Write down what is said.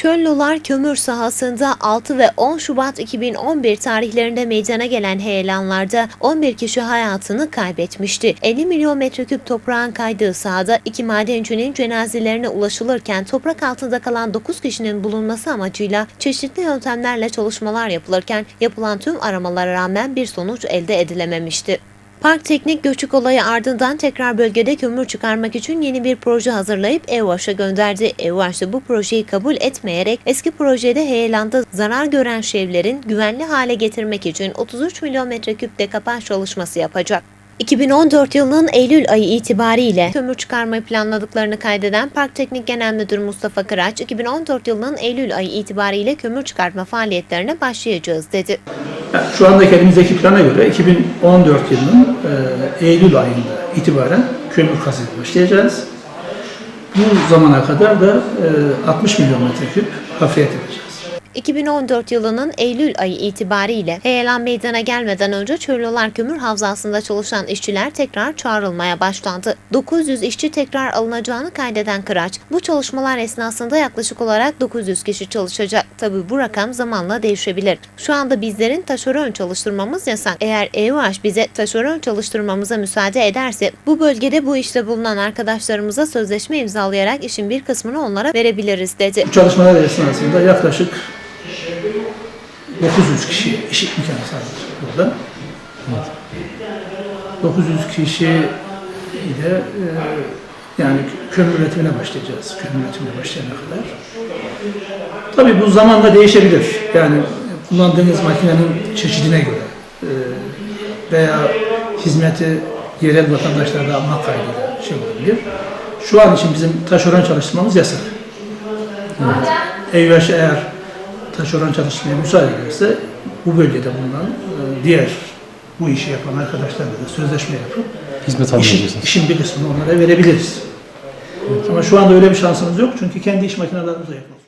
Çöllüler kömür sahasında 6 ve 10 Şubat 2011 tarihlerinde meydana gelen heyelanlarda 11 kişi hayatını kaybetmişti. 50 milyon metreküp toprağın kaydığı sahada iki madencinin cenazelerine ulaşılırken toprak altında kalan 9 kişinin bulunması amacıyla çeşitli yöntemlerle çalışmalar yapılırken yapılan tüm aramalara rağmen bir sonuç elde edilememişti. Park Teknik göçük olayı ardından tekrar bölgede kömür çıkarmak için yeni bir proje hazırlayıp EUAŞ'a gönderdi. EUAŞ da bu projeyi kabul etmeyerek eski projede heyelanda zarar gören şevlerin güvenli hale getirmek için 33 milyon metreküp dekapaj çalışması yapacak. 2014 yılının Eylül ayı itibariyle kömür çıkarmayı planladıklarını kaydeden Park Teknik Genel Müdürü Mustafa Kıraç, 2014 yılının Eylül ayı itibariyle kömür çıkartma faaliyetlerine başlayacağız dedi. Şu andaki elimizdeki plana göre 2014 yılının e, Eylül ayında itibaren kömür kazıya başlayacağız. Bu zamana kadar da e, 60 milyon metreküp hafriyat yapacağız. 2014 yılının Eylül ayı itibariyle heyelan meydana gelmeden önce Çöllüler Kömür Havzası'nda çalışan işçiler tekrar çağrılmaya başlandı. 900 işçi tekrar alınacağını kaydeden Kıraç, bu çalışmalar esnasında yaklaşık olarak 900 kişi çalışacak. Tabi bu rakam zamanla değişebilir. Şu anda bizlerin taşeron çalıştırmamız yasak. Eğer EUH bize taşeron çalıştırmamıza müsaade ederse bu bölgede bu işte bulunan arkadaşlarımıza sözleşme imzalayarak işin bir kısmını onlara verebiliriz dedi. Bu çalışmalar esnasında yaklaşık 900 kişi iş imkanı sağladık burada. 900 kişi ile e, yani kömür üretimine başlayacağız. Kömür üretimine başlayana kadar. Tabii bu zamanla değişebilir. Yani kullandığınız makinenin çeşidine göre e, veya hizmeti yerel vatandaşlarda almak kaydıyla şey olabilir. Şu an için bizim taşeron çalıştırmamız yasak. EYVŞ eğer taşeron çalışmaya müsaade ederse bu bölgede bulunan e, diğer bu işi yapan arkadaşlarla da sözleşme yapıp Hizmet işin, işin bir kısmını onlara verebiliriz. Ama şu anda öyle bir şansımız yok çünkü kendi iş makinelerimize yapıyoruz.